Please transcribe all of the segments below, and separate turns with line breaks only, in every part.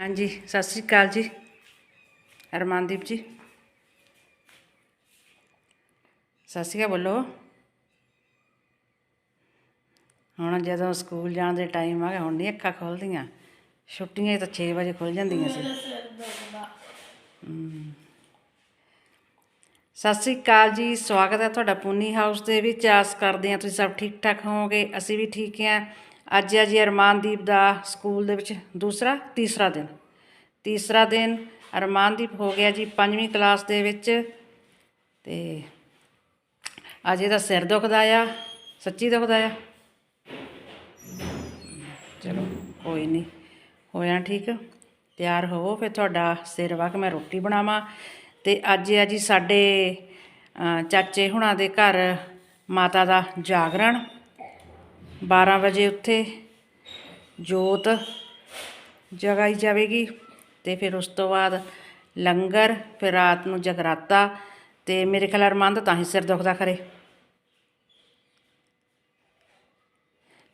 ਹਾਂਜੀ, ਸਤਿ ਸ੍ਰੀ ਅਕਾਲ ਜੀ। ਅਰਮਾਨਦੀਪ ਜੀ। ਸਤਿ ਸ੍ਰੀ ਅਕਾਲ ਬੋਲੋ। ਹੁਣ ਜਦੋਂ ਸਕੂਲ ਜਾਣ ਦੇ ਟਾਈਮ ਆ ਗਿਆ ਹੁਣ ਨਹੀਂ ਅੱਖਾਂ ਖੁੱਲਦੀਆਂ। ਛੁੱਟੀਆਂ ਤਾਂ 6 ਵਜੇ ਖੁੱਲ ਜਾਂਦੀਆਂ ਸੀ। ਸਤਿ ਸ੍ਰੀ ਅਕਾਲ ਜੀ, ਸਵਾਗਤ ਹੈ ਤੁਹਾਡਾ ਪੂਨੀ ਹਾਊਸ ਦੇ ਵਿੱਚ। ਆਸ ਕਰਦੇ ਹਾਂ ਤੁਸੀਂ ਸਭ ਠੀਕ ਠਾਕ ਹੋਵੋਗੇ, ਅਸੀਂ ਵੀ ਠੀਕ ਹਾਂ। ਅੱਜ ਹੈ ਜੀ ਅਰਮਾਨਦੀਪ ਦਾ ਸਕੂਲ ਦੇ ਵਿੱਚ ਦੂਸਰਾ, ਤੀਸਰਾ ਦਿਨ। ਤੀਸਰਾ ਦਿਨ ਅਰਮਾਨਦੀਪ ਹੋ ਗਿਆ ਜੀ ਪੰਜਵੀਂ ਕਲਾਸ ਦੇ ਵਿੱਚ ਤੇ ਅੱਜ ਇਹਦਾ ਸਿਰ ਦੁਖਦਾ ਆ, ਸੱਚੀ ਦੁਖਦਾ ਆ। ਚਲੋ, ਕੋਈ ਨਹੀਂ ਹੋਇਆ ਠੀਕ। ਤਿਆਰ ਹੋਵੋ, ਫਿਰ ਤੁਹਾਡਾ ਸਿਰ ਵਾ ਮੈਂ ਰੋਟੀ ਬਣਾਵਾਂ। ਤੇ ਅੱਜ ਆ ਜੀ ਸਾਡੇ ਚਾਚੇ ਹੁਣਾਂ ਦੇ ਘਰ ਮਾਤਾ ਦਾ ਜਾਗਰਣ। 12 ਵਜੇ ਉੱਥੇ ਜੋਤ ਜਗਾਈ ਜਾਵੇਗੀ ਤੇ ਫਿਰ ਉਸ ਤੋਂ ਬਾਅਦ ਲੰਗਰ ਫਿਰ ਰਾਤ ਨੂੰ ਜਗਰਾਤਾ ਤੇ ਮੇਰੇ ਖਿਆਲ ਅਰਮਾਨ ਦਾ ਤਾਂ ਹੀ ਸਿਰ ਦੁਖਦਾ ਖਰੇ।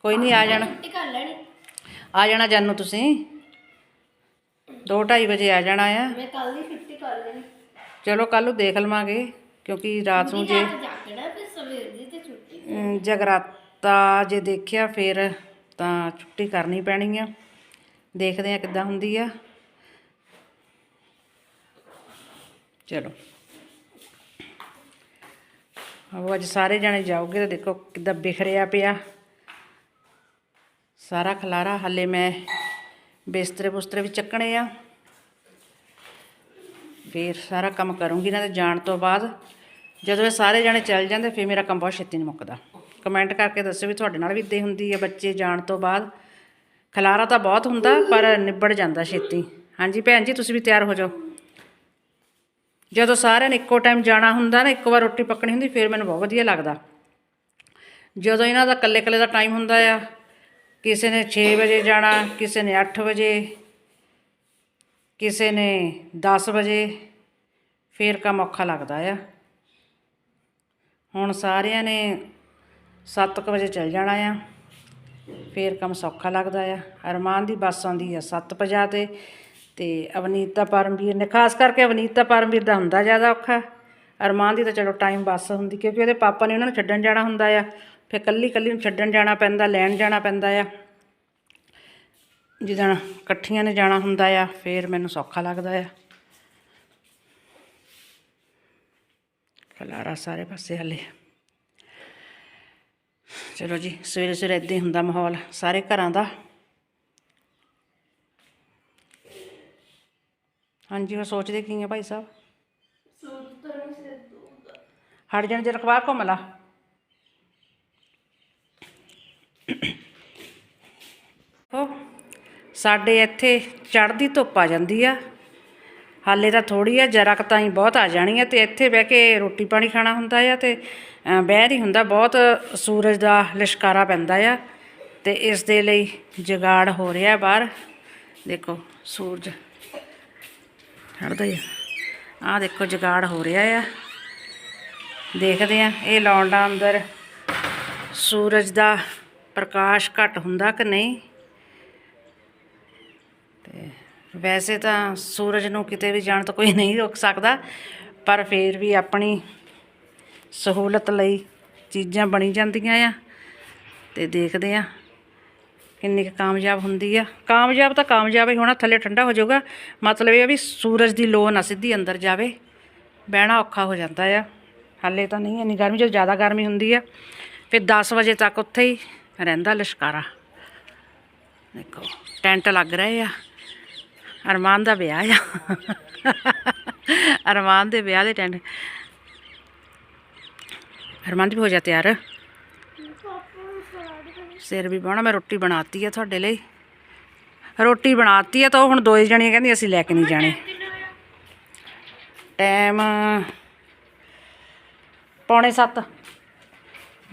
ਕੋਈ ਨਹੀਂ ਆ ਜਾਣਾ। ਆ ਜਾਣਾ ਜਾਨੂ ਤੁਸੀਂ। 2:30 ਵਜੇ ਆ ਜਾਣਾ ਆ।
ਮੈਂ ਕੱਲ ਦੀ ਛੁੱਟੀ ਕਰ ਲੈਣੀ
ਚਲੋ ਕੱਲ ਨੂੰ ਦੇਖ ਲਵਾਂਗੇ ਕਿਉਂਕਿ ਰਾਤ ਨੂੰ ਜੇ
ਜਾਗਣਾ ਫਿਰ ਸਵੇਰ ਦੀ ਤੇ ਛੁੱਟੀ।
ਅਮ, ਤਾਂ ਜੇ ਦੇਖਿਆ ਫਿਰ ਤਾਂ ਛੁੱਟੀ ਕਰਨੀ ਪੈਣੀ ਆ। ਦੇਖਦੇ ਆ ਕਿੱਦਾਂ ਹੁੰਦੀ ਆ। ਚਲੋ। ਉਹ ਅੱਜ ਸਾਰੇ ਜਾਣੇ ਜਾਓਗੇ ਤਾਂ ਦੇਖੋ ਕਿੱਦਾਂ ਬਿਖਰਿਆ ਪਿਆ। ਸਾਰਾ ਖਲਾਰਾ ਹੱਲੇ ਮੈਂ ਬਿਸਤਰੇ ਬੁਸਤਰੇ ਵੀ ਚੱਕਣੇ ਆ। ਫਿਰ ਸਾਰਾ ਕੰਮ ਕਰੂੰਗੀ ਇਹਨਾਂ ਦੇ ਜਾਣ ਤੋਂ ਬਾਅਦ ਜਦੋਂ ਇਹ ਸਾਰੇ ਜਾਣੇ ਚੱਲ ਜਾਂਦੇ, ਫਿਰ ਮੇਰਾ ਕੰਮ ਬਹੁਤ ਛੇਤੀ ਨਹੀਂ ਮੁੱਕਦਾ। ਕਮੈਂਟ ਕਰਕੇ ਦੱਸਿਓ ਵੀ ਤੁਹਾਡੇ ਨਾਲ ਵੀ ਇਦਾਂ ਹੁੰਦੀ ਹੈ, ਬੱਚੇ ਜਾਣ ਤੋਂ ਬਾਅਦ। ਖਲਾਰਾ ਤਾਂ ਬਹੁਤ ਹੁੰਦਾ, ਪਰ ਨਿਬੜ ਜਾਂਦਾ ਛੇਤੀ। ਹਾਂਜੀ ਭੈਣ ਜੀ, ਤੁਸੀਂ ਵੀ ਤਿਆਰ ਹੋ ਜਾਓ। ਜਦੋਂ ਸਾਰਿਆਂ ਨੇ ਇੱਕੋ ਟਾਈਮ ਜਾਣਾ ਹੁੰਦਾ ਨਾ, ਇੱਕੋ ਵਾਰ ਰੋਟੀ ਪੱਕਣੀ ਹੁੰਦੀ, ਫਿਰ ਮੈਨੂੰ ਬਹੁਤ ਵਧੀਆ ਲੱਗਦਾ। ਜਦੋਂ ਇਹਨਾਂ ਦਾ ਇਕੱਲੇ ਇਕੱਲੇ ਦਾ ਟਾਈਮ ਹੁੰਦਾ ਆ, ਕਿਸੇ ਨੇ 6 ਵਜੇ ਜਾਣਾ, ਕਿਸੇ ਨੇ 8 ਵਜੇ, ਕਿਸੇ ਨੇ 10 ਵਜੇ, ਫੇਰ ਕੰਮ ਔਖਾ ਲੱਗਦਾ ਆ। ਹੁਣ ਸਾਰਿਆਂ ਨੇ 7 ਵਜੇ ਚੱਲ ਜਾਣਾ ਆ। ਫੇਰ ਕੰਮ ਸੌਖਾ ਲੱਗਦਾ ਆ। ਅਰਮਾਨ ਦੀ ਬੱਸ ਆਉਂਦੀ ਆ 7:50 ਤੇ ਤੇ ਅਵਨੀਤ ਦਾ ਪਰਮਵੀਰ ਨੇ, ਖਾਸ ਕਰਕੇ ਅਵਨੀਤਾ ਪਰਮਵੀਰ ਦਾ ਹੁੰਦਾ ਜ਼ਿਆਦਾ ਔਖਾ। ਅਰਮਾਨ ਦੀ ਤਾਂ ਚਲੋ ਟਾਈਮ ਬੱਸ ਹੁੰਦੀ, ਕਿਉਂਕਿ ਉਹਦੇ ਪਾਪਾ ਨੇ ਉਹਨਾਂ ਨੂੰ ਛੱਡਣ ਜਾਣਾ ਹੁੰਦਾ ਆ। ਫਿਰ ਕੱਲੀ ਕੱਲੀ ਨੂੰ ਛੱਡਣ ਜਾਣਾ ਪੈਂਦਾ, ਲੈਣ ਜਾਣਾ ਪੈਂਦਾ ਆ। ਜਿੱਦਣ ਇਕੱਠੀਆਂ ਨੇ ਜਾਣਾ ਹੁੰਦਾ ਆ, ਫੇਰ ਮੈਨੂੰ ਸੌਖਾ ਲੱਗਦਾ ਆ। ਖਲਾਰਾ ਸਾਰੇ ਪਾਸੇ ਹਲੇ। ਚਲੋ ਜੀ, ਸਵੇਰੇ ਸਵੇਰੇ ਇੱਦਾਂ ਹੀ ਹੁੰਦਾ ਮਾਹੌਲ, ਸਾਰੇ ਘਰਾਂ ਦਾ। ਹਾਂਜੀ ਉਹ ਸੋਚਦੇ ਕੀ ਆ ਭਾਈ ਸਾਹਿਬ? ਹਟ ਜਾਣ ਜੇ ਰਖਵਾ ਘੁੰਮ ਲਾ ਸਾਡੇ ਇੱਥੇ ਚੜ੍ਹਦੀ ਧੁੱਪ ਆ ਜਾਂਦੀ ਆ। ਹਾਲੇ ਤਾਂ ਥੋੜੀ ਆ ਜਰਾ ਕੁ ਤਾਂ ਹੀ ਬਹੁਤ ਆ ਜਾਣੀ ਆ ਤੇ ਇੱਥੇ ਬਹਿ ਕੇ ਰੋਟੀ ਪਾਣੀ ਖਾਣਾ ਹੁੰਦਾ ਆ ਤੇ ਅ, ਬਹਿ ਨਹੀਂ ਹੁੰਦਾ ਬਹੁਤ ਸੂਰਜ ਦਾ ਲਿਸ਼ਕਾਰਾ ਪੈਂਦਾ ਆ ਤੇ ਇਸ ਦੇ ਲਈ ਜਗਾੜ ਹੋ ਰਿਹਾ ਬਾਹਰ। ਦੇਖੋ ਸੂਰਜ ਚੜ੍ਹਦਾ ਹੀ ਆ। ਆਹ ਦੇਖੋ ਜਗਾੜ ਹੋ ਰਿਹਾ ਆ। ਦੇਖਦੇ ਆ ਇਹ ਲੌਂਡਾ ਅੰਦਰ ਸੂਰਜ ਦਾ ਪ੍ਰਕਾਸ਼ ਘੱਟ ਹੁੰਦਾ ਕਿ ਨਹੀਂ ਤੇ ਵੈਸੇ ਤਾਂ ਸੂਰਜ ਨੂੰ ਕਿਤੇ ਵੀ ਜਾਣ ਤੋਂ ਕੋਈ ਨਹੀਂ ਰੋਕ ਸਕਦਾ, ਪਰ ਫਿਰ ਵੀ ਆਪਣੀ ਸਹੂਲਤ ਲਈ ਚੀਜ਼ਾਂ ਬਣੀ ਜਾਂਦੀਆਂ ਆ ਤੇ ਦੇਖਦੇ ਆ ਕਿੰਨੀ ਕੁ ਕਾਮਯਾਬ ਹੁੰਦੀ ਆ। ਕਾਮਯਾਬ ਤਾਂ ਕਾਮਯਾਬ ਹੀ ਹੋਣਾ, ਥੱਲੇ ਠੰਡਾ ਹੋ ਜਾਊਗਾ। ਮਤਲਬ ਇਹ ਆ ਵੀ ਸੂਰਜ ਦੀ ਲੋ ਨਾ ਸਿੱਧੀ ਅੰਦਰ ਜਾਵੇ, ਬਹਿਣਾ ਔਖਾ ਹੋ ਜਾਂਦਾ ਆ। ਹਾਲੇ ਤਾਂ ਨਹੀਂ, ਇੰਨੀ ਗਰਮੀ, ਜਦੋਂ ਜ਼ਿਆਦਾ ਗਰਮੀ ਹੁੰਦੀ ਆ, ਫਿਰ 10 ਵਜੇ ਤੱਕ ਉੱਥੇ ਹੀ ਰਹਿੰਦਾ ਲਿਸ਼ਕਾਰਾ। ਦੇਖੋ, ਟੈਂਟ ਲੱਗ ਰਹੇ ਆ। ਅਰਮਾਨ ਦਾ ਵਿਆਹ ਆ। ਅਰਮਾਨ ਦੇ ਵਿਆਹ ਦੇ ਟੈਂਟ ਅਰਮਾਨ ਵੀ ਹੋ ਜਾ ਤਿਆਰ। ਸਿਰ ਵੀ ਬਾਣਾ ਮੈਂ ਰੋਟੀ ਬਣਾਤੀ ਆ ਤੁਹਾਡੇ ਲਈ। ਰੋਟੀ ਬਣਾਤੀ ਆ ਤਾਂ ਉਹ ਹੁਣ ਦੋਏ ਜਣੀਆਂ ਕਹਿੰਦੀ ਅਸੀਂ ਲੈ ਕੇ ਨਹੀਂ ਜਾਣੇ। ਟਾਈਮ ਪੌਣੇ 7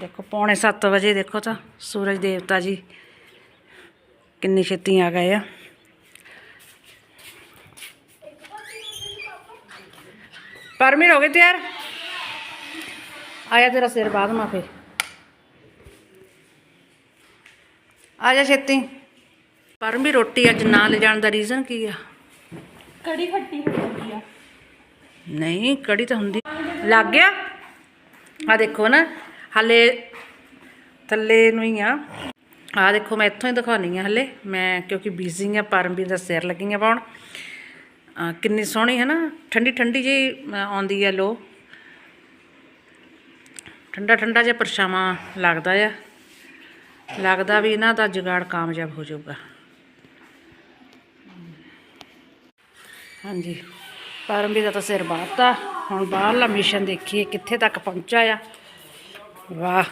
ਦੇਖੋ ਪੌਣੇ 7 ਵਜੇ ਦੇਖੋ ਤਾਂ ਸੂਰਜ ਦੇਵਤਾ ਜੀ ਕਿੰਨੀ ਛੇਤੀ ਆ ਗਏ ਆ। ਪਰਮੀਰ ਹੋ ਗਏ ਤਿਆਰ? ਆਇਆ ਤੇਰਾ ਸਿਰ ਬਾਦ ਮਾਫੇ। ਆ ਜਾ ਛੇਤੀ। ਪਰ ਵੀ ਰੋਟੀ ਅੱਜ ਨਾ ਲੈ ਜਾਣ ਦਾ ਰੀਜ਼ਨ ਕੀ ਆ?
ਕੜੀ ਖੱਟੀ ਹੋ ਜਾਂਦੀ ਆ।
ਨਹੀਂ ਕੜੀ ਤਾਂ ਹੁੰਦੀ। ਲੱਗ ਗਿਆ? ਆ ਦੇਖੋ ਨਾ ਹਲੇ ਥੱਲੇ ਨੂੰ ਹੀ ਆ। ਆ ਦੇਖੋ ਮੈਂ ਇੱਥੋਂ ਹੀ ਦਿਖਾਉਣੀ ਆ ਹਲੇ। ਮੈਂ ਕਿਉਂਕਿ ਬਿਜ਼ੀ ਆ ਪਰਮਵੀਰ ਦਾ ਸਿਰ ਲੱਗੀਆਂ ਪਾਉਣ। ਕਿੰਨੀ ਸੋਹਣੀ ਹੈ ਨਾ, ਠੰਡੀ ਠੰਡੀ ਜੀ ਆਉਂਦੀ ਹੈ ਲੋ। ਠੰਡਾ ਠੰਡਾ ਜਿਹਾ ਪਰਛਾਵਾਂ ਲੱਗਦਾ ਆ। ਲੱਗਦਾ ਵੀ ਇਹਨਾਂ ਦਾ ਜੁਗਾੜ ਕਾਮਯਾਬ ਹੋ ਜਾਊਗਾ। ਹਾਂਜੀ, ਪਰਮਵੀਰ ਦਾ ਤਾਂ ਸਿਰ ਬਾਹਤਾ। ਹੁਣ ਬਾਹਰਲਾ ਮਿਸ਼ਨ ਦੇਖੀਏ, ਕਿੱਥੇ ਤੱਕ ਪਹੁੰਚਾ ਆ। ਵਾਹ।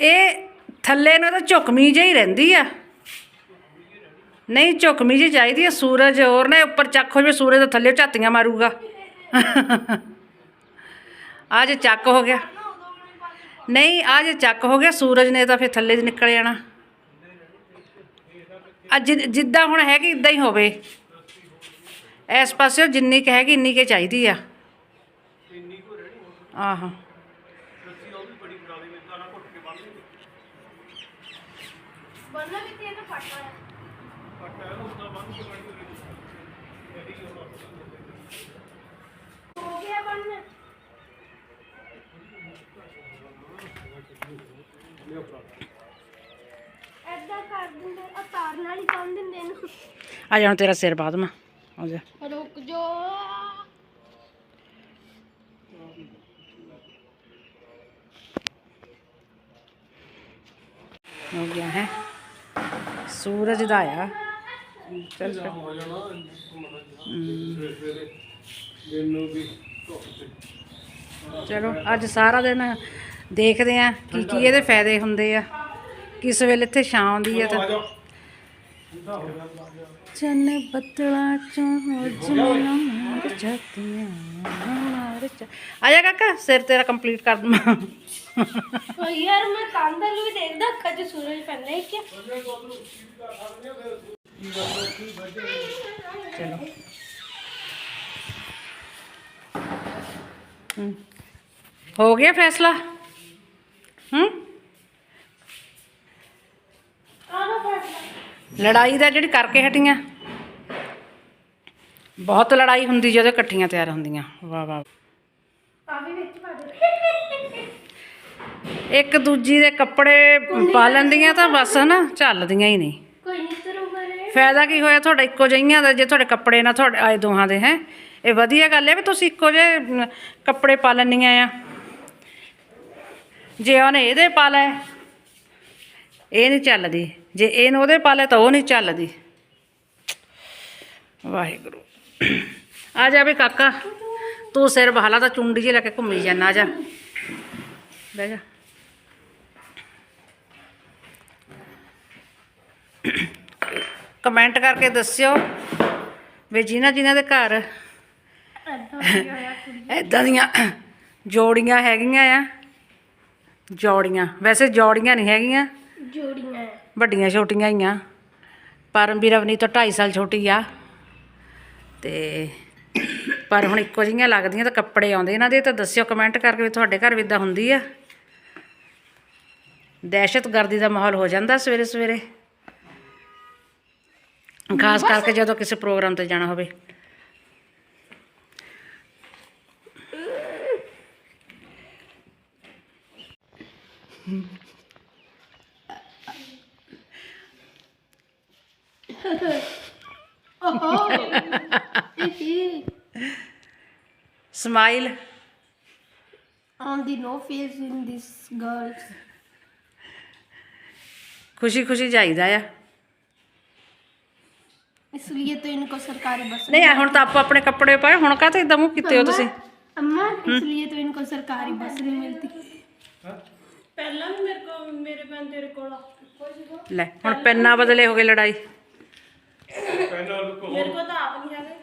ਇਹ ਥੱਲੇ ਨੂੰ ਤਾਂ ਝੁਕਮੀ ਜਿਹੀ ਰਹਿੰਦੀ ਆ। ਨਹੀਂ ਝੁਕਮੀ ਜਿਹੀ ਚਾਹੀਦੀ ਆ। ਸੂਰਜ ਹੋਰ ਨੇ, ਉੱਪਰ ਚੱਕ ਹੋ ਜਾਵੇ ਸੂਰਜ ਤਾਂ ਥੱਲੇ ਝਾਤੀਆਂ ਮਾਰੂਗਾ। ਅੱਜ ਚੱਕ ਹੋ ਗਿਆ। ਨਹੀਂ ਆ ਜੇ ਚੱਕ ਹੋ ਗਿਆ, ਸੂਰਜ ਨੇ ਤਾਂ ਫਿਰ ਥੱਲੇ ਦੀ ਨਿਕਲ ਜਾਣਾ। ਅੱਜ ਜਿੱਦਾਂ ਹੁਣ ਹੈਗੀ ਇਦਾਂ ਹੀ ਹੋਵੇ। ਇਸ ਪਾਸੇ ਜਿੰਨੀ ਕੁ ਹੈਗੀ, ਇੰਨੀ ਕੁ ਚਾਹੀਦੀ ਆ। ਆਹਾਂ।
ਬੰਨਾ ਕਿਤੇ ਇਹਦਾ ਫਾਟਾ ਹੈ ਹੋ ਗਿਆ ਬੰਨ ਐਦਾਂ ਕਰ ਦਿੰਦੇ ਆ ਤਾਰ ਨਾਲ ਹੀ ਬੰਨ ਦਿੰਦੇ ਇਹਨੂੰ।
ਆ ਜਾ ਹੁਣ ਤੇਰਾ ਸਿਰ ਬਾਦ ਮਾ ਆ ਜਾ।
ਰੁਕ ਜੋ।
ਹੋ ਗਿਆ ਹੈ। ਸੂਰਜ ਦਾ ਆ। ਚੱਲ ਚੱਲ। ਚਲੋ ਅੱਜ ਸਾਰਾ ਦਿਨ ਦੇਖਦੇ ਆ ਕੀ ਕੀ ਇਹਦੇ ਫਾਇਦੇ ਹੁੰਦੇ ਆ। ਕਿਸ ਵੇਲੇ ਇੱਥੇ ਛਾਂ ਆਉਂਦੀ ਆ ਤੇ। ਚੰਨ ਬੱਦਲਾਂ ਚੋਂ ਹੋ ਜਮਨਾ ਮਾਰ ਜਾਤੀਆਂ ਜਾ ਆ ਜਾ ਕਾਕਾ ਸਿਰ ਤੇਰਾ ਕੰਪਲੀਟ ਕਰ ਦਵਾਂ
ਓ ਯਾਰ ਮੈਂ ਕਾਂਦਲ ਵੀ ਦੇਖਦਾ ਅੱਖਾਂ 'ਚ ਸੂਰਜ ਪੈਂਦਾ ਹੈ ਕਿ
ਚਲੋ। ਹਮ। ਹੋ ਗਿਆ ਫੈਸਲਾ? ਹੂੰ?
ਆਹ ਫਾਟਾ
ਲੜਾਈ ਦਾ ਜਿਹੜੀ ਕਰਕੇ ਹਟੀਆਂ। ਬਹੁਤ ਲੜਾਈ ਹੁੰਦੀ ਜਦੋਂ ਇਕੱਠੀਆਂ ਤਿਆਰ ਹੁੰਦੀਆਂ। ਵਾਹ ਵਾਹ।
ਵੀ ਵਿੱਚ
ਇੱਕ ਦੂਜੀ ਦੇ ਕੱਪੜੇ ਪਾ ਲੈਂਦੀਆਂ ਤਾਂ ਬਸ ਨਾ ਚੱਲਦੀਆਂ ਹੀ ਨਹੀਂ।
ਕੋਈ
ਫਾਇਦਾ ਕੀ ਹੋਇਆ ਤੁਹਾਡਾ ਇੱਕੋ ਜਿਹੀਆਂ ਦਾ ਜੇ ਤੁਹਾਡੇ ਕੱਪੜੇ ਨਾ ਤੁਹਾਡੇ ਆਏ ਦੋਹਾਂ ਦੇ ਹੈ? ਇਹ ਵਧੀਆ ਗੱਲ ਹੈ ਵੀ ਤੁਸੀਂ ਇੱਕੋ ਜਿਹੇ ਕੱਪੜੇ ਪਾ ਲੈਂਦੀਆਂ ਆ। ਜੇ ਉਹਨੇ ਇਹਦੇ ਪਾ ਲਏ ਇਹ ਨਹੀਂ ਚੱਲਦੀ। ਜੇ ਇਹਨੂੰ ਉਹਦੇ ਪਾ ਲਏ ਤਾਂ ਉਹ ਨਹੀਂ ਚੱਲਦੀ। ਵਾਹਿਗੁਰੂ। ਆ ਜਾ ਵੀ ਕਾਕਾ। ਤੂੰ ਸਿਰ ਬਹਾਲਾ ਤਾਂ ਚੁੰਡੀ ਜਿਹੀ ਲੈ ਕੇ ਘੁੰਮੀ ਆ ਜਾ। ਬਹਿ ਜਾ। ਕਮੈਂਟ ਕਰਕੇ ਦੱਸਿਓ ਵੀ ਜਿਨ੍ਹਾਂ ਜਿਨ੍ਹਾਂ ਦੇ ਘਰ
ਐਦਾਂ
ਦੀਆਂ ਜੋੜੀਆਂ ਹੈਗੀਆਂ ਆ। ਜੋੜੀਆਂ। ਵੈਸੇ ਜੋੜੀਆਂ ਨਹੀਂ ਹੈਗੀਆਂ।
ਜੋੜੀਆਂ।
ਵੱਡੀਆਂ ਛੋਟੀਆਂ ਹੀ ਆ। ਪਰਮਵੀਰ ਰਵਨੀ ਤੋਂ 2.5 ਸਾਲ ਛੋਟੀ ਆ। ਤੇ ਪਰ ਹੁਣ ਇੱਕੋ ਜਿਹੀਆਂ ਲੱਗਦੀਆਂ ਤਾਂ ਕੱਪੜੇ ਆਉਂਦੇ। ਇਹਨਾਂ ਦੇ ਤਾਂ ਦੱਸਿਓ ਕਮੈਂਟ ਕਰਕੇ ਵੀ ਤੁਹਾਡੇ ਘਰ ਵੀ ਇਦਾਂ ਹੁੰਦੀ ਆ। ਦਹਿਸ਼ਤਗਰਦੀ ਦਾ ਮਾਹੌਲ ਹੋ ਜਾਂਦਾ ਸਵੇਰੇ ਸਵੇਰੇ। ਖਾਸ ਕਰਕੇ ਜਦੋਂ ਕਿਸੇ ਪ੍ਰੋਗਰਾਮ ਤੇ ਜਾਣਾ ਹੋਵੇ।
ਓਹੋ। ਇਹ
smile
on the no face in this girls
ਖੁਸ਼ੀ ਖੁਸ਼ੀ ਜਾਈਦਾ ਆ
इसलिए तो इनको सरकारी बस
ਨਹੀਂ ਆ ਹੁਣ ਤਾਂ ਆਪੋ ਆਪਣੇ ਕੱਪੜੇ ਪਾਏ ਹੁਣ ਕਾਹਤੇ ਇਦਾਂ ਮੂੰਹ ਕੀਤੇ ਹੋ ਤੁਸੀਂ
अम्मा इसलिए तो इनको सरकारी बस नहीं मिलती पहला भी मेरे को मेरे पैन तेरे को
ਲੈ ਹੁਣ ਪੈਨਾਂ ਬਦਲੇ ਹੋ ਗਏ ਲੜਾਈ
ਪਹਿਲਾਂ ਉਹਨੂੰ
मेरे को तो आप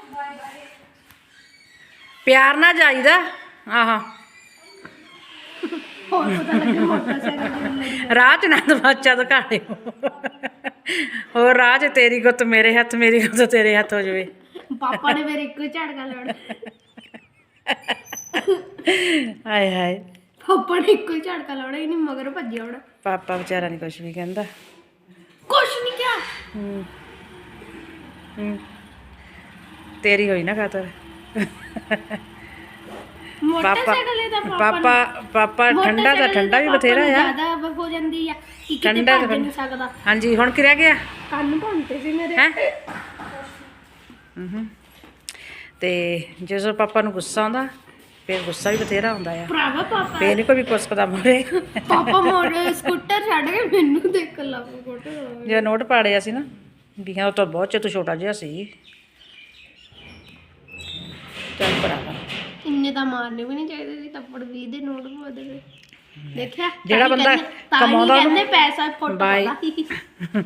ਪਿਆਰ ਨਾਲ ਜਾਈਦਾ। ਆਹਾ।
ਹੋਰ ਪਤਾ ਲੱਗੇ ਮੋਟਰਸਾਈਕਲ ਲੜੀ
ਰਾਹ ਚ ਨਾ ਦਵਾਚਾ ਹੋਰ ਰਾਹ ਚ ਤੇਰੀ ਗੁੱਤ ਮੇਰੇ ਹੱਥ ਮੇਰੀ ਗੁੱਤ ਤੇਰੇ ਹੱਥ ਹੋ ਜਾਵੇ।
ਪਾਪਾ ਨੇ ਮੇਰੇ ਇੱਕੋ ਝਟਕਾ ਲਾਉਣਾ।
ਹਾਏ ਹਾਏ।
ਪਾਪਾ ਨੇ ਇੱਕੋ ਝਟਕਾ ਲਾਉਣਾ ਹੀ ਨਹੀਂ ਮਗਰ ਭੱਜਿਆ ਹੋਣਾ।
ਪਾਪਾ ਵਿਚਾਰਾ ਨਹੀਂ ਕੁਝ ਵੀ ਕਹਿੰਦਾ।
ਕੁਛ ਨਹੀਂ ਕਿਹਾ।
ਹੂੰ।
ਤੇਰੀ ਹੋਈ ਨਾ ਖਾਤਰ। ਪਾਪਾ
ਪਾਪਾ ਪਾਪਾ ਠੰਡਾ ਦਾ ਠੰਡਾ ਵੀ ਬਥੇਰਾ ਆ।
ਜ਼ਿਆਦਾ ਹੋ ਜਾਂਦੀ ਆ ਕਿ ਕਿਤੇ
ਠੰਡਾ
ਭੱਜ ਨਹੀਂ ਸਕਦਾ।
ਹਾਂਜੀ ਹੁਣ ਕੀ ਰਹਿ ਗਿਆ?
ਕੰਨ ਭੰਤੇ ਸੀ ਮੇਰੇ।
ਹੈ? ਹੂੰ ਤੇ ਜਦੋਂ ਪਾਪਾ ਨੂੰ ਗੁੱਸਾ ਆਉਂਦਾ ਫਿਰ ਗੁੱਸਾ ਵੀ ਬਥੇਰਾ ਆਉਂਦਾ ਆ।
ਭਰਾਵਾ ਪਾਪਾ।
ਫੇਰ ਨਹੀਂ ਕੋਈ ਵੀ ਕੁਸਕਦਾ ਮੋਰੇ।
ਪਾਪਾ ਮੋੜ ਸਕੂਟਰ ਛੱਡ ਕੇ ਮੈਨੂੰ ਲੱਗ ਪਏ ਫੋਟੋ।
ਜੇ ਨੋਟ ਪਾੜਿਆ ਸੀ ਨਾ ਵੀ ਹਾਂ ਉਹ ਤਾਂ ਬਹੁਤ ਚਿਰ ਤੋਂ ਛੋਟਾ ਜਿਹਾ ਸੀ। ਚੱਲ ਭਰਾਵਾ
ਇੰਨੇ ਤਾਂ ਮਾਰਨੇ ਵੀ ਨਹੀਂ ਚਾਹੀਦੇ ਸੀ ਤੱਪੜ 20 ਦੇ ਨੋਟ ਬਦਲੇ ਦੇਖਿਆ?
ਜਿਹੜਾ ਬੰਦਾ ਕਮਾਉਂਦਾ ਉਹਨੂੰ-
ਕਹਿੰਦੇ ਪੈਸਾ ਫੋਟੋ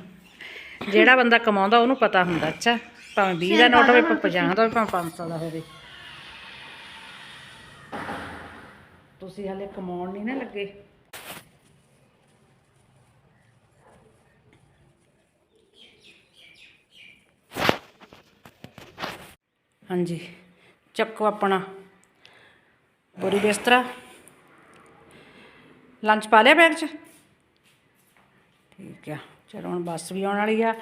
ਜਿਹੜਾ ਬੰਦਾ ਕਮਾਉਂਦਾ ਉਹਨੂੰ ਪਤਾ ਹੁੰਦਾ ਅੱਛਾ। ਭਾਵੇਂ 20 ਦਾ ਨੋਟ ਹੋਵੇ ਭਾਵੇਂ 50 ਦਾ ਹੋਵੇ ਭਾਵੇਂ 500 ਦਾ ਹੋਵੇ। ਤੁਸੀਂ ਹਾਲੇ ਕਮਾਉਣ ਨਹੀਂ ਨਾ ਲੱਗੇ। ਹਾਂਜੀ। ਚੱਕੋ ਆਪਣਾ। ਪੂਰੀ ਬਿਸਤਰਾ। ਲੰਚ ਪਾ ਲਿਆ ਬੈਗ 'ਚ? ਠੀਕ ਆ। ਚਲੋ ਹੁਣ ਬੱਸ ਵੀ ਆਉਣ ਵਾਲੀ ਆ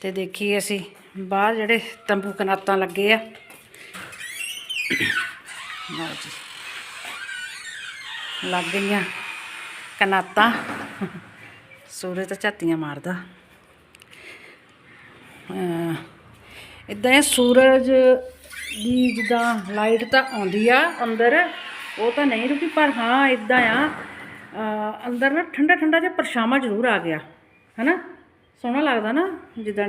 ਤੇ ਦੇਖੀਏ ਅਸੀਂ ਬਾਹਰ ਜਿਹੜੇ ਤੰਬੂ ਕਨਾਤਾਂ ਲੱਗੇ ਆ। ਲਓ ਜੀ। ਲੱਗ ਗਈਆਂ ਕਨਾਤਾਂ। ਸੂਰਜ ਤਾਂ ਝਾਤੀਆਂ ਮਾਰਦਾ। ਇਦਾਂ ਸੂਰਜ ਵੀ ਜਿੱਦਾਂ ਲਾਈਟ ਤਾਂ ਆਉਂਦੀ ਆ ਅੰਦਰ, ਉਹ ਤਾਂ ਨਹੀਂ ਰੁਕੀ, ਪਰ ਹਾਂ ਇਦਾਂ ਆ ਅੰਦਰ ਨਾ ਠੰਡਾ ਠੰਡਾ ਜਿਹਾ ਪਰਛਾਵਾਂ ਜ਼ਰੂਰ ਆ ਗਿਆ, ਹੈਨਾ? ਸੋਹਣਾ ਲੱਗਦਾ ਨਾ ਜਿੱਦਾਂ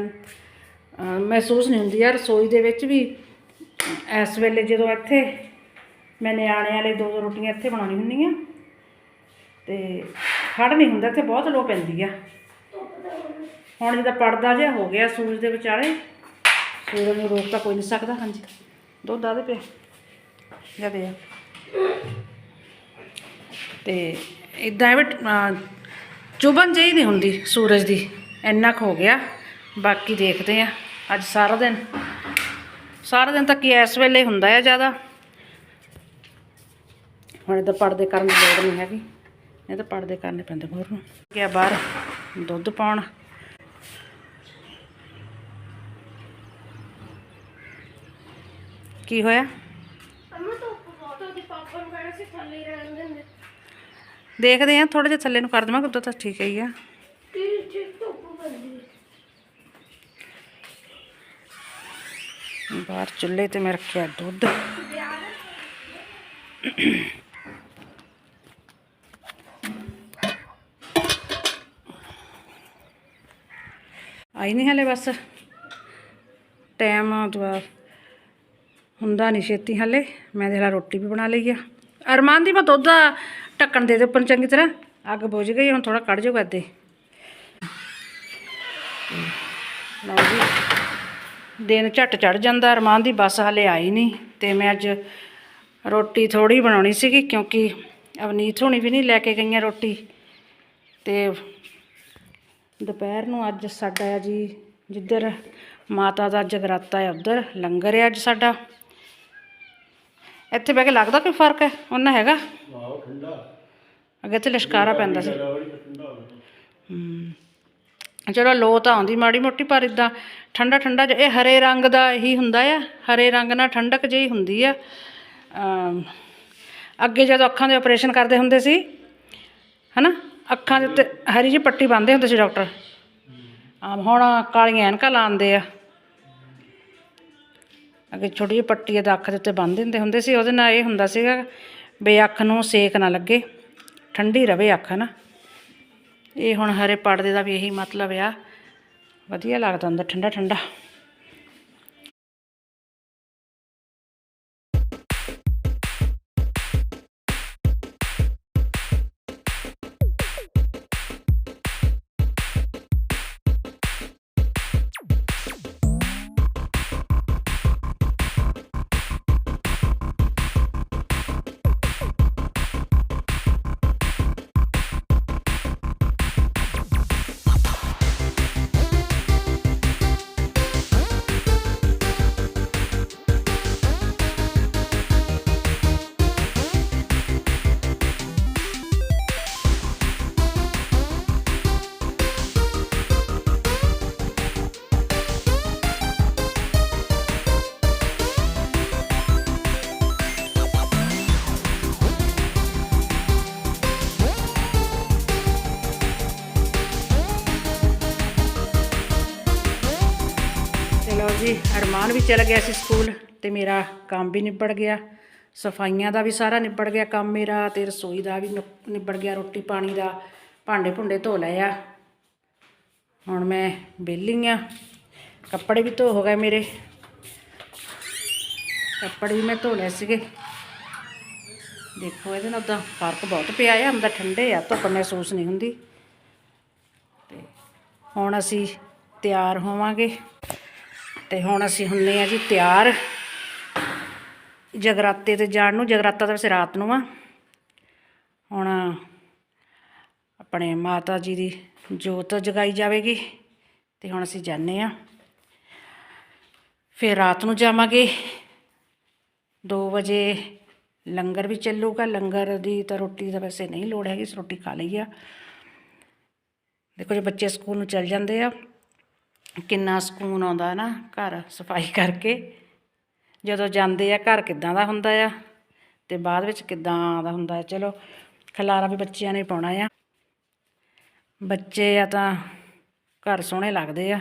ਮਹਿਸੂਸ ਨਹੀਂ ਹੁੰਦੀ ਯਾਰ ਰਸੋਈ ਦੇ ਵਿੱਚ ਵੀ। ਇਸ ਵੇਲੇ ਜਦੋਂ ਇੱਥੇ ਮੈਂ ਨਿਆਣੇ ਵਾਲੇ ਦੋ ਦੋ ਰੋਟੀਆਂ ਇੱਥੇ ਬਣਾਉਣੀ ਹੁੰਦੀਆਂ ਤੇ ਖੜ ਨਹੀਂ ਹੁੰਦਾ, ਇੱਥੇ ਬਹੁਤ ਲੋ ਪੈਂਦੀ ਆ। ਹੁਣ ਜਿਹਦਾ ਪਰਦਾ ਜਿਹਾ ਹੋ ਗਿਆ ਸੂਰਜ ਦੇ ਵਿਚਾਲੇ, ਸੂਰਜ ਨੂੰ ਰੋਕ ਤਾਂ ਕੋਈ ਨਹੀਂ ਸਕਦਾ, ਹਾਂਜੀ। ਦੁੱਧ ਆਦੇ ਪਿਆ ਜਦੇ ਆ। ਤੇ ਇਦਾਂ ਇਹ ਵੀ, ਅਹ, ਚੁਭਨ ਜਿਹੀ ਨਹੀਂ ਹੁੰਦੀ ਸੂਰਜ ਦੀ ਇੰਨਾ ਕੁ ਹੋ ਗਿਆ। ਬਾਕੀ ਦੇਖਦੇ ਆ ਅੱਜ ਸਾਰਾ ਦਿਨ। ਸਾਰਾ ਦਿਨ ਤਾਂ ਕੀ ਇਸ ਵੇਲੇ ਹੁੰਦਾ ਆ ਜ਼ਿਆਦਾ। ਹੁਣ ਇਹਦਾ ਪਰਦੇ ਕਰਨ ਦੀ ਲੋੜ ਨਹੀਂ ਹੈਗੀ। ਇਹ ਤਾਂ ਪਰਦੇ ਕਰਨੇ ਪੈਂਦੇ ਹੋਰ ਨੂੰ। ਗਿਆ ਬਾਹਰ ਦੁੱਧ ਪਾਉਣ। ਕੀ ਹੋਇਆ? ਦੇਖਦੇ ਆ ਥੋੜਾ ਜਿਹਾ ਥੱਲੇ ਨੂੰ ਕਰ ਦੇਵਾਂਗੇ ਉਦੋਂ ਤਾਂ ਠੀਕ ਹੀ ਆ। ਬਾਹਰ ਚੁੱਲ੍ਹੇ ਤੇ ਮੈਂ ਰੱਖਿਆ ਦੁੱਧ। ਆਈ ਨਹੀਂ ਹਲੇ ਬਸ। ਟਾਈਮ ਦੁਆ ਹੁੰਦਾ ਨਹੀਂ ਛੇਤੀ ਹਲੇ। ਮੈਂ ਦੇਖ ਲਾ ਰੋਟੀ ਵੀ ਬਣਾ ਲਈ ਆ। ਅਰਮਾਨ ਦੀ ਮੈਂ ਦੁੱਧ ਦਾ ਢੱਕਣ ਦੇ ਦੇ ਉੱਪਰ ਨੂੰ ਚੰਗੀ ਤਰ੍ਹਾਂ। ਅੱਗ ਬੁਝ ਗਈ, ਹੁਣ ਥੋੜਾ ਕੱਢ ਜਾਓ ਕਰਦੇ ਲਓ ਜੀ, ਦਿਨ ਝੱਟ ਚੜ ਜਾਂਦਾ, ਅਰਮਾਨ ਦੀ ਬੱਸ ਹਲੇ ਆਈ ਨਹੀਂ ਤੇ ਮੈਂ ਅੱਜ ਰੋਟੀ ਥੋੜੀ ਬਣਾਉਣੀ ਸੀਗੀ ਕਿਉਂਕਿ ਅਵਨੀਤ ਹੋਣੀ ਵੀ ਨਹੀਂ ਲੈ ਕੇ ਗਈਆਂ ਰੋਟੀ ਤੇ ਦੁਪਹਿਰ ਨੂੰ ਅੱਜ ਸਾਡਾ ਆ ਜੀ ਜਿੱਧਰ ਮਾਤਾ ਦਾ ਜਗਰਾਤਾ ਹੈ, ਉਧਰ ਲੰਗਰ ਹੈ ਅੱਜ ਸਾਡਾ। ਇੱਥੇ ਬਹਿ ਕੇ ਲੱਗਦਾ ਕੋਈ ਫ਼ਰਕ ਹੈ? ਉਹਨਾਂ ਹੈਗਾ?
ਠੰਡਾ।
ਅੱਗੇ ਤੇ ਲਿਸ਼ਕਾਰਾ ਪੈਂਦਾ ਸੀ। ਚਲੋ ਲੋ ਤਾਂ ਆਉਂਦੀ ਮਾੜੀ ਮੋਟੀ ਪਰ ਇਦਾਂ ਠੰਡਾ ਠੰਡਾ ਇਹ ਹਰੇ ਰੰਗ ਦਾ ਇਹੀ ਹੁੰਦਾ ਆ। ਹਰੇ ਰੰਗ ਨਾਲ ਠੰਡਕ ਜਿਹੀ ਹੁੰਦੀ ਆ। ਅੱਗੇ ਜਦੋਂ ਅੱਖਾਂ ਦੇ ਆਪਰੇਸ਼ਨ ਕਰਦੇ ਹੁੰਦੇ ਸੀ ਹਨਾ? ਅੱਖਾਂ ਦੇ ਉੱਤੇ ਹਰੀ ਜਿਹੀ ਪੱਟੀ ਬੰਨ੍ਹਦੇ ਹੁੰਦੇ ਸੀ ਡਾਕਟਰ। ਆਮ ਹੁਣ ਕਾਲੀਆਂ ਐਨਕਾਂ ਲਾਉਂਦੇ ਆ। ਅੱਗੇ ਛੋਟੀ ਜਿਹੀ ਪੱਟੀ ਇਹਦਾ ਅੱਖ ਦੇ ਉੱਤੇ ਬੰਨ੍ਹ ਦਿੰਦੇ ਹੁੰਦੇ ਸੀ, ਉਹਦੇ ਨਾਲ ਇਹ ਹੁੰਦਾ ਸੀਗਾ ਵੀ ਅੱਖ ਨੂੰ ਸੇਕ ਨਾ ਲੱਗੇ, ਠੰਡੀ ਰਵੇ ਅੱਖ ਨਾ। ਇਹ ਹੁਣ ਹਰੇ ਪੜਦੇ ਦਾ ਵੀ ਇਹੀ ਮਤਲਬ ਆ। ਵਧੀਆ ਲੱਗਦਾ ਹੁੰਦਾ ਠੰਡਾ ਠੰਡਾ ਚਲ ਗਿਆ ਸੀ ਸਕੂਲ ਤੇ ਮੇਰਾ ਕੰਮ ਵੀ ਨਿਬੜ ਗਿਆ। ਸਫਾਈਆਂ ਦਾ ਵੀ ਸਾਰਾ ਨਿਬੜ ਗਿਆ ਕੰਮ ਮੇਰਾ ਤੇ ਰਸੋਈ ਦਾ ਵੀ ਨਿਬ- ਨਿਬੜ ਗਿਆ। ਰੋਟੀ ਪਾਣੀ ਦਾ ਭਾਂਡੇ ਭੁੰਡੇ ਧੋ ਲਏ ਆ। ਹੁਣ ਮੈਂ ਵਿਹਲੀ ਆ। ਕੱਪੜੇ ਵੀ ਧੋ ਹੋ ਗਏ ਮੇਰੇ। ਕੱਪੜੇ ਵੀ ਮੈਂ ਧੋ ਲਏ ਸੀਗੇ। ਦੇਖੋ ਇਹਦੇ ਨਾਲ ਤਾਂ ਫ਼ਰਕ ਬਹੁਤ ਪਿਆ ਆ। ਅੰਦਰ ਠੰਡੇ ਆ, ਧੁੱਪ ਮਹਿਸੂਸ ਨਹੀਂ ਹੁੰਦੀ। ਤੇ ਹੁਣ ਅਸੀਂ ਤਿਆਰ ਹੋਵਾਂਗੇ। ਤੇ ਹੁਣ ਅਸੀਂ ਹੁੰਨੇ ਆ ਜੀ ਤਿਆਰ। ਜਗਰਾਤੇ ਤੇ ਜਾਣ ਨੂੰ, ਜਗਰਾਤਾ ਤਾਂ ਵੈਸੇ ਰਾਤ ਨੂੰ ਆ। ਹੁਣ ਆਪਣੇ ਮਾਤਾ ਜੀ ਦੀ ਜੋਤ ਜਗਾਈ ਜਾਵੇਗੀ ਤੇ ਹੁਣ ਅਸੀਂ ਜਾਂਦੇ ਆ। ਫਿਰ ਰਾਤ ਨੂੰ ਜਾਵਾਂਗੇ। 2 ਵਜੇ ਲੰਗਰ ਵੀ ਚੱਲੂਗਾ। ਲੰਗਰ ਦੀ ਤਾਂ ਰੋਟੀ ਦਾ ਵੈਸੇ ਨਹੀਂ ਲੋੜ ਹੈਗੀ, ਅਸੀਂ ਰੋਟੀ ਖਾ ਲਈ ਆ। ਦੇਖੋ ਜੇ, ਬੱਚੇ ਸਕੂਲ ਨੂੰ ਚੱਲ ਜਾਂਦੇ ਆ। ਕਿੰਨਾ ਸਕੂਨ ਆਉਂਦਾ ਨਾ ਘਰ ਸਫ਼ਾਈ ਕਰਕੇ। ਜਦੋਂ ਜਾਂਦੇ ਆ, ਘਰ ਕਿੱਦਾਂ ਦਾ ਹੁੰਦਾ ਆ ਤੇ ਬਾਅਦ ਵਿੱਚ ਕਿੱਦਾਂ ਦਾ ਹੁੰਦਾ। ਹੈ ਚਲੋ, ਖਲਾਰਾ ਵੀ ਬੱਚਿਆਂ ਨੇ ਪਾਉਣਾ ਆ। ਬੱਚੇ ਆ ਤਾਂ ਘਰ ਸੋਹਣੇ ਲੱਗਦੇ ਆ।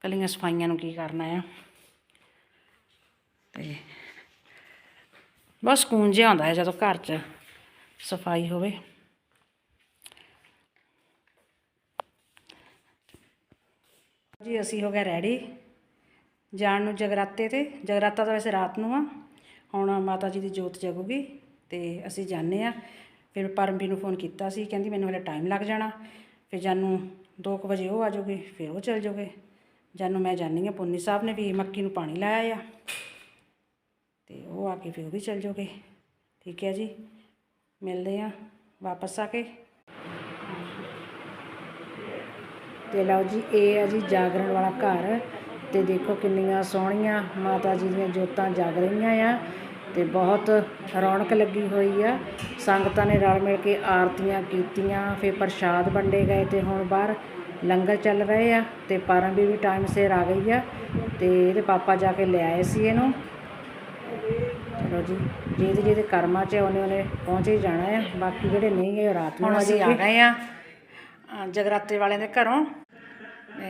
ਕੱਲੀਆਂ ਸਫਾਈਆਂ ਨੂੰ ਕੀ ਕਰਨਾ ਆ। ਤੇ ਬਸ ਸਕੂਨ ਜਿਹਾ ਆਉਂਦਾ ਹੈ ਜਦੋਂ ਘਰ 'ਚ ਸਫ਼ਾਈ ਹੋਵੇ। ਜੀ, ਅਸੀਂ ਹੋ ਗਏ ਰੈਡੀ ਜਾਣ ਨੂੰ ਜਗਰਾਤੇ ਤੇ। ਜਗਰਾਤਾ ਤਾਂ ਵੈਸੇ ਰਾਤ ਨੂੰ ਆ। ਹੁਣ ਮਾਤਾ ਜੀ ਦੀ ਜੋਤ ਜਗੂਗੀ ਤੇ ਅਸੀਂ ਜਾਂਦੇ ਆ। ਫਿਰ ਪਰਮਵੀਰ ਨੂੰ ਫੋਨ ਕੀਤਾ ਸੀ। ਕਹਿੰਦੀ ਮੈਨੂੰ ਹਲੇ ਟਾਈਮ ਲੱਗ ਜਾਣਾ। ਫਿਰ ਜਾਨੂੰ 2 ਵਜੇ ਉਹ ਆ ਜਾਊਗੀ ਫਿਰ ਉਹ ਚਲ ਜਾਓਗੇ ਜਾਨੂੰ ਮੈਂ ਜਾਣੀ ਆ, ਪੁੰਨੀ ਸਾਹਿਬ ਨੇ ਵੀ ਮੱਕੀ ਨੂੰ ਪਾਣੀ ਲਾਇਆ ਆ। ਤੇ ਉਹ ਆ ਕੇ ਫਿਰ ਉਹ ਵੀ ਚਲ ਜਾਓਗੇ ਠੀਕ ਹੈ ਜੀ। ਮਿਲਦੇ ਆ ਵਾਪਸ ਆ ਕੇ। ਤੇ ਲਓ ਜੀ ਇਹ ਹੈ ਜੀ ਜਾਗਰਣ ਵਾਲਾ ਘਰ ਤੇ ਦੇਖੋ ਕਿੰਨੀਆਂ ਸੋਹਣੀਆਂ ਮਾਤਾ ਜੀ ਦੀਆਂ ਜੋਤਾਂ ਜਗ ਰਹੀਆਂ ਆ ਤੇ ਬਹੁਤ ਰੌਣਕ ਲੱਗੀ ਹੋਈ ਆ। ਸੰਗਤਾਂ ਨੇ ਰਲ ਮਿਲ ਕੇ ਆਰਤੀਆਂ ਕੀਤੀਆਂ ਫਿਰ ਪ੍ਰਸ਼ਾਦ ਵੰਡੇ ਗਏ ਤੇ ਹੁਣ ਬਾਹਰ ਲੰਗਰ ਚੱਲ ਰਹੇ ਆ ਤੇ ਪਰਮ ਵੀ ਟਾਈਮ ਸਿਰ ਆ ਗਈ ਆ ਤੇ ਇਹਦੇ ਪਾਪਾ ਜਾ ਕੇ ਲੈ ਆਏ ਸੀ ਇਹਨੂੰ। ਚਲੋ ਜੀ ਜਿਹਦੇ ਜਿਹਦੇ ਕਰਮਾਂ 'ਚ ਉਹਨੇ ਉਹਨੇ ਪਹੁੰਚ ਹੀ ਜਾਣਾ ਆ ਬਾਕੀ ਜਿਹੜੇ ਨਹੀਂ ਗਏ ਰਾਤ ਨੂੰ ਅਸੀਂ ਆ ਗਏ ਆ ਜਗਰਾਤੇ ਵਾਲਿਆਂ ਦੇ ਘਰੋਂ।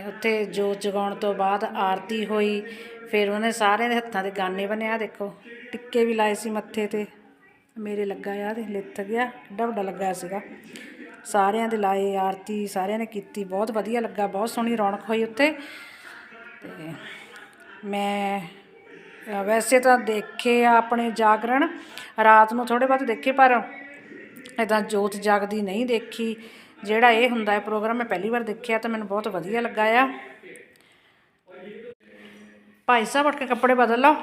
ਉੱਥੇ ਜੋਤ ਜਗਾਉਣ ਤੋਂ ਬਾਅਦ ਆਰਤੀ ਹੋਈ, ਫਿਰ ਉਹਨੇ ਸਾਰਿਆਂ ਦੇ ਹੱਥਾਂ ਤੇ ਗਾਨੇ ਬਣਿਆ, ਦੇਖੋ, ਟਿੱਕੇ ਵੀ ਲਾਏ ਸੀ ਮੱਥੇ ਤੇ, ਮੇਰੇ ਲੱਗਾ ਆ ਤੇ ਲਿੱਥ ਗਿਆ ਏਡਾ ਵੱਡਾ ਲੱਗਾ ਸੀਗਾ। ਸਾਰਿਆਂ ਦੇ ਲਾਏ ਆਰਤੀ, ਸਾਰਿਆਂ ਨੇ ਕੀਤੀ, ਬਹੁਤ ਵਧੀਆ ਲੱਗਾ, ਬਹੁਤ ਸੋਹਣੀ ਰੌਣਕ ਹੋਈ ਉੱਥੇ। ਤੇ ਮੈਂ, ਵੈਸੇ ਤਾਂ ਦੇਖੇ ਆ ਆਪਣੇ ਜਾਗਰਣ, ਰਾਤ ਨੂੰ ਥੋੜੇ ਬਹੁਤ ਦੇਖੇ, ਪਰ ਇਦਾਂ ਜੋਤ ਜਗਦੀ ਨਹੀਂ ਦੇਖੀ। ਜਿਹੜਾ ਇਹ ਹੁੰਦਾ ਹੈ ਪ੍ਰੋਗਰਾਮ, ਮੈਂ ਪਹਿਲੀ ਵਾਰ ਦੇਖਿਆ ਤਾਂ ਮੈਨੂੰ ਬਹੁਤ ਵਧੀਆ ਲੱਗਾ ਆ। ਭਾਈ ਸਾਹਿਬ, ਉੱਠ ਕੇ ਕੱਪੜੇ ਬਦਲ ਲਓ।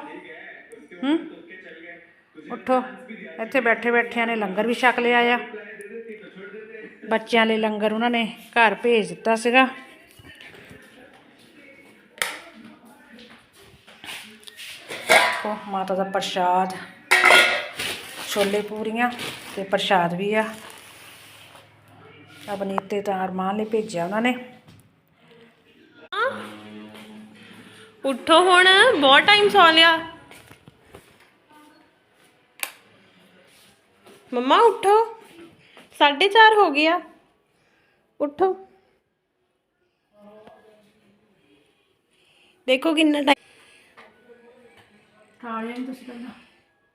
ਹੂੰ? ਉੱਠੋ। ਇੱਥੇ ਬੈਠੇ ਬੈਠਿਆਂ ਨੇ ਲੰਗਰ ਵੀ ਛਕ ਲਿਆ ਆ। ਬੱਚਿਆਂ ਲਈ ਲੰਗਰ ਉਹਨਾਂ ਨੇ ਘਰ ਭੇਜ ਦਿੱਤਾ ਸੀਗਾ। ਦੇਖੋ, ਮਾਤਾ ਦਾ ਪ੍ਰਸ਼ਾਦ। ਛੋਲੇ ਪੂਰੀਆਂ ਤੇ ਪ੍ਰਸ਼ਾਦ ਵੀ ਆ। ਅਬਨੀਤੇ ਤਾਂ ਅਰਮਾਨ ਲਈ ਭੇਜਿਆ ਉਹਨਾਂ ਨੇ।
ਉੱਠੋ ਹੁਣ ਬਹੁਤ ਟਾਈਮ ਸੌ ਲਿਆ। ਮੰਮਾ ਉੱਠੋ। 4:30 ਹੋ ਗਿਆ ਉੱਠੋ। ਦੇਖੋ ਕਿੰਨਾ ਟਾਈਮ
ਤੁਸੀਂ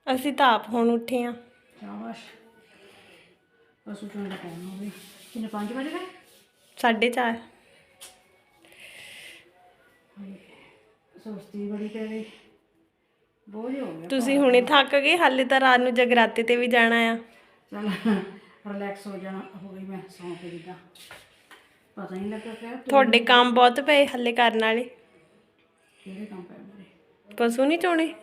ਅਸੀਂ ਤਾਂ ਆਪ ਹੁਣ ਉੱਠੇ ਆ।
ਸ਼ਾਬਾਸ਼। ਬਸ ਉੱਠਣ ਦਾ ਟਾਈਮ ਹੋ ਗਿਆ। ਕਿੰਨੇ 5 ਵਜੇ ਗਏ?
4:30
ਸੁਸਤੀ ਬੜੀ ਪੈ ਗਈ। ਬੋਝ ਹੋ ਗਿਆ
ਤੁਸੀਂ ਹੁਣੇ ਥੱਕ ਗਏ ਹਾਲੇ ਤਾਂ ਰਾਤ ਨੂੰ ਜਗਰਾਤੇ ਤੇ ਵੀ ਜਾਣਾ ਆ।
ਚਲ ਰਿਲੈਕਸ ਹੋ ਜਾਣਾ ਹੋ ਗਈ ਮੈਂ ਸੌਂ ਕੇ ਜਿੱਦਾਂ ਪਤਾ ਹੀ ਨਹੀਂ ਲੱਗਾ ਕਿ
ਤੁਹਾਡੇ ਕੰਮ ਬਹੁਤ ਪਏ ਹੱਲੇ ਕਰਨ ਵਾਲੇ।
ਕਿਹੜੇ ਕੰਮ ਪੈ ਮੇਰੇ?
ਪਸ਼ੂ ਨਹੀਂ ਚੋਣੇ?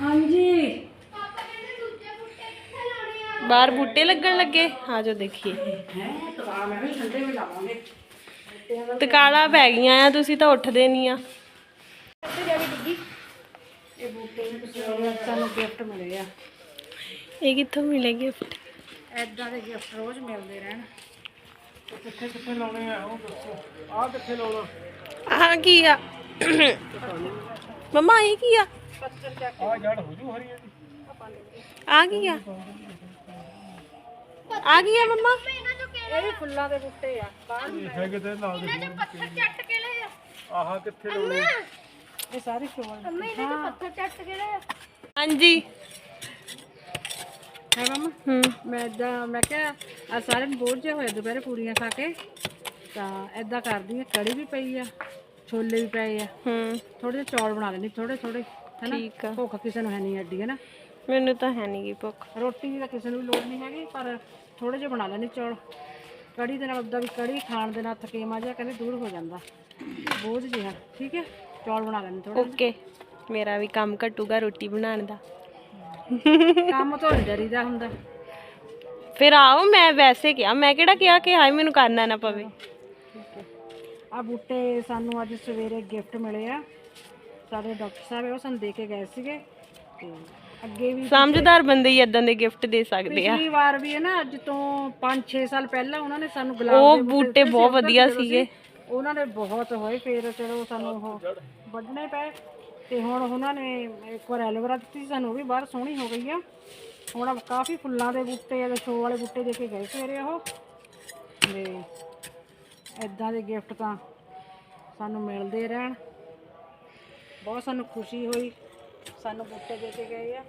ਹਾਂਜੀ।
ਬਾਹਰ ਬੂਟੇ ਲੱਗਣ ਲੱਗੇ। ਆ ਜਾਓ ਦੇਖੀਏ।
ਹੈ ਤਵਾ ਮੈਂ ਵੀ ਠੰਡੇ ਵੀ ਲਾਵਾਂਗੇ
ਤਕਾਲਾ ਪੈ ਗਈਆਂ ਆ ਤੁਸੀਂ ਤਾਂ ਉੱਠਦੇ ਨਹੀਂ ਆ।
ਇਹ
ਕਿੱਥੋਂ ਮਿਲੇ ਗਿਫਟ
ਐਦਾਂ ਦੇ ਗਿਫਟ ਰੋਜ਼ ਮਿਲਦੇ ਰਹਿਣ।
ਕਿੱਥੇ ਕਿੱਥੇ ਲਾਉਣੇ ਆ ਉਹ ਦੱਸੋ। ਆਹ ਕਿੱਥੇ ਲਾਉਣਾ?
ਆਹ ਕੀ ਆ? ਮਮਾ ਇਹ ਕੀ ਆ?
ਆਹ ਜੜ ਹੋ ਜੂ ਹਰੀ ਇਹਦੀ
ਆ ਕੀ ਆ? ਆ ਗਈ ਆ ਮੰਮਾ?
ਇਹ ਵੀ ਫੁੱਲਾਂ ਦੇ ਬੂਟੇ ਆ
ਇਹ ਹੈਗੇ ਤੇ ਨਾਲ ਦੇ
ਇਹਨਾਂ ਚੋਂ ਪੱਥਰ ਚੱਟ ਕੇ ਲਏ ਆ।
ਆਹ ਕਿੱਥੇ ਲਾਉਣੇ
ਇਹ ਸਾਰੀ ਸ਼ੋਲ
ਅੰਮਾ ਇਹਨਾਂ ਚੋਂ ਪੱਥਰ ਚੱਟ ਕੇ ਲਏ ਆ। ਹਾਂਜੀ।
ਹੈ ਮਮਾ?
ਹੂੰ।
ਮੈਂ ਏਦਾਂ ਮੈਂ ਕਿਹਾ ਆ ਸਾਰੇ ਨੂੰ ਬੋਝ ਜਿਹਾ ਹੋਇਆ ਦੁਪਹਿਰੇ ਪੂਰੀਆਂ ਖਾ ਕੇ। ਤਾਂ ਏਦਾਂ ਕਰਦੀ ਆ ਕੜੀ ਵੀ ਪਈ ਆ ਛੋਲੇ ਵੀ ਪਏ ਆ।
ਹੂੰ।
ਥੋੜੇ ਜਿਹੇ ਚੌਲ ਬਣਾ ਲੈਣੀ ਥੋੜੇ ਥੋੜੇ ਹੈਨਾ?
ਠੀਕ ਆ।
ਭੁੱਖ ਕਿਸੇ ਨੂੰ ਹੈ ਨਹੀਂ ਐਡੀ ਹੈ ਨਾ
ਮੈਨੂੰ ਤਾਂ ਹੈ ਨਹੀਂ ਗੀ ਭੁੱਖ।
ਰੋਟੀ ਦੀ ਤਾਂ ਕਿਸੇ ਨੂੰ ਵੀ ਲੋੜ ਨਹੀਂ ਹੈਗੀ ਪਰ ਥੋੜੇ ਜਿਹੇ ਬਣਾ ਲੈਣੇ ਚੌਲ। ਕੜੀ ਦੇ ਨਾਲ ਉਦਾਂ ਵੀ ਕੜੀ ਖਾਣ ਦੇ ਨਾਲ ਥਕੇਮਾ ਜਿਹਾ ਕਹਿੰਦੇ ਦੂਰ ਹੋ ਜਾਂਦਾ। ਬੋਝ ਜਿਹਾ ਠੀਕ ਹੈ? ਚੌਲ ਬਣਾ ਲੈਣੇ ਥੋੜੇ
ਓਕੇ ਮੇਰਾ ਵੀ ਕੰਮ ਘਟੂਗਾ ਰੋਟੀ ਬਣਾਉਣ ਦਾ।
ਕੰਮ ਤੋਂ ਨਹੀਂ ਡਰੀਦਾ ਹੁੰਦਾ।
ਫਿਰ ਆਓ ਮੈਂ ਵੈਸੇ ਕਿਹਾ ਮੈਂ ਕਿਹੜਾ ਕਿਹਾ ਕਿ ਹਾਏ ਮੈਨੂੰ ਕਰਨਾ ਨਾ ਪਵੇ।
ਆ ਬੂਟੇ ਸਾਨੂੰ ਅੱਜ ਸਵੇਰੇ ਗਿਫਟ ਮਿਲੇ ਆ। ਸਾਡੇ ਡਾਕਟਰ ਸਾਹਿਬ ਉਹ ਸਾਨੂੰ ਦੇ ਕੇ ਗਏ ਸੀਗੇ ਤੇ ਅੱਗੇ ਵੀ
ਸਮਝਦਾਰ ਬੰਦੇ ਹੀ ਇਦਾਂ ਦੇ ਗਿਫਟ ਦੇ ਸਕਦੇ ਆ।
ਪਿਛਲੀ ਵਾਰ ਵੀ ਹੈ ਨਾ ਅੱਜ ਤੋਂ 5-6 ਸਾਲ ਪਹਿਲਾਂ ਉਹਨਾਂ ਨੇ ਸਾਨੂੰ ਗੁਲਾਬ
ਉਹ
ਦੇ
ਬੂਟੇ
ਦਿੱਤੇ
ਬਹੁਤ ਵਧੀਆ
ਜਦੋਂ
ਸੀਗੇ।
ਅਸੀਂ- ਉਹਨਾਂ ਦੇ ਬਹੁਤ ਹੋਏ ਫਿਰ ਚਲੋ ਸਾਨੂੰ ਉਹ ਵੱਢਣੇ ਪਏ ਤੇ ਹੁਣ ਉਹਨਾਂ ਨੇ ਇੱਕ ਵਾਰ ਐਲੋਵੇਰਾ ਦਿੱਤੀ ਸੀ ਸਾਨੂੰ ਉਹ ਵੀ ਬਾਹਰ ਸੋਹਣੀ ਹੋ ਗਈ ਆ। ਹੁਣ ਆ ਕਾਫੀ ਫੁੱਲਾਂ ਦੇ ਬੂਟੇ ਆ ਸ਼ੋ ਵਾਲੇ ਬੂਟੇ ਦੇ ਕੇ ਗਏ ਸਵੇਰੇ ਉਹ। ਤੇ ਇਦਾਂ ਦੇ ਗਿਫਟ ਤਾਂ ਸਾਨੂੰ ਮਿਲਦੇ ਰਹਿਣ। ਬਹੁਤ ਸਾਨੂੰ ਖੁਸ਼ੀ ਹੋਈ। ਸਾਨੂੰ ਬੂਟੇ ਦੇ ਕੇ ਗਏ ਆ।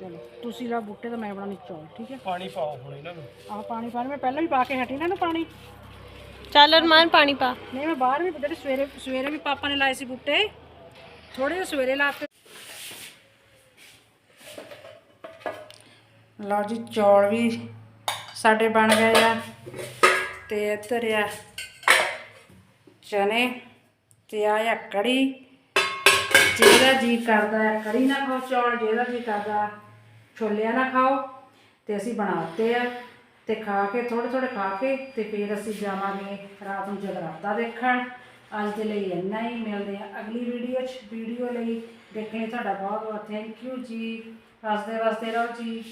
ਚਲੋ ਤੁਸੀਂ ਲਾ ਬੂਟੇ ਤਾਂ ਮੈਂ ਬਣਾਉਣੀ ਚੌਲ ਠੀਕ ਹੈ?
ਪਾਣੀ ਪਾਓ ਹੁਣ ਇਹਨਾਂ ਨੂੰ।
ਆਹ ਪਾਣੀ ਪਾਣੀ ਮੈਂ ਪਹਿਲਾਂ ਵੀ ਪਾ ਕੇ ਹਟੀ ਨਾ ਨਾ ਪਾਣੀ।
ਚੱਲ ਅਰਮਾਨ ਪਾਣੀ ਪਾ।
ਨਹੀਂ ਮੈਂ ਬਾਹਰ ਵੀ ਜਿਹੜੇ ਸਵੇਰੇ ਸਵੇਰੇ ਵੀ ਪਾਪਾ ਨੇ ਲਾਏ ਸੀ ਬੂਟੇ ਥੋੜੇ ਜਿਹੇ ਸਵੇਰੇ ਲਾ ਕੇ ਲਓ ਜੀ ਚੌਲ ਵੀ ਸਾਡੇ ਬਣ ਗਏ ਆ ਤੇ ਇੱਧਰ ਆ ਚਨੇ। ਤੇ ਆ ਆ ਕੜੀ। ਜਿਹੜਾ ਜੀ ਕਰਦਾ ਹੈ, ਕੜੀ ਨਾ ਖਾਓ, ਚੌਲ ਜਿਹੜਾ ਜੀ ਕਰਦਾ ਛੋਲਿਆਂ ਨਾ ਖਾਓ ਤੇ ਅਸੀਂ ਬਣਾਤੇ ਆ ਤੇ ਖਾ ਕੇ ਥੋੜੇ ਥੋੜੇ ਖਾ ਕੇ ਤੇ ਫਿਰ ਅਸੀਂ ਜਾਵਾਂਗੇ ਰਾਤ ਨੂੰ ਜਗਰਾਤਾ ਦੇਖਣ। ਅੱਜ ਦੇ ਲਈ ਇੰਨਾ ਹੀ, ਮਿਲਦੇ ਆ ਅਗਲੀ ਵੀਡੀਓ 'ਚ। ਵੀਡੀਓ ਲਈ ਦੇਖਣ ਲਈ ਤੁਹਾਡਾ ਬਹੁਤ ਬਹੁਤ ਥੈਂਕ ਯੂ ਜੀ। ਹੱਸਦੇ ਵਸਦੇ ਰਹੋ ਜੀ।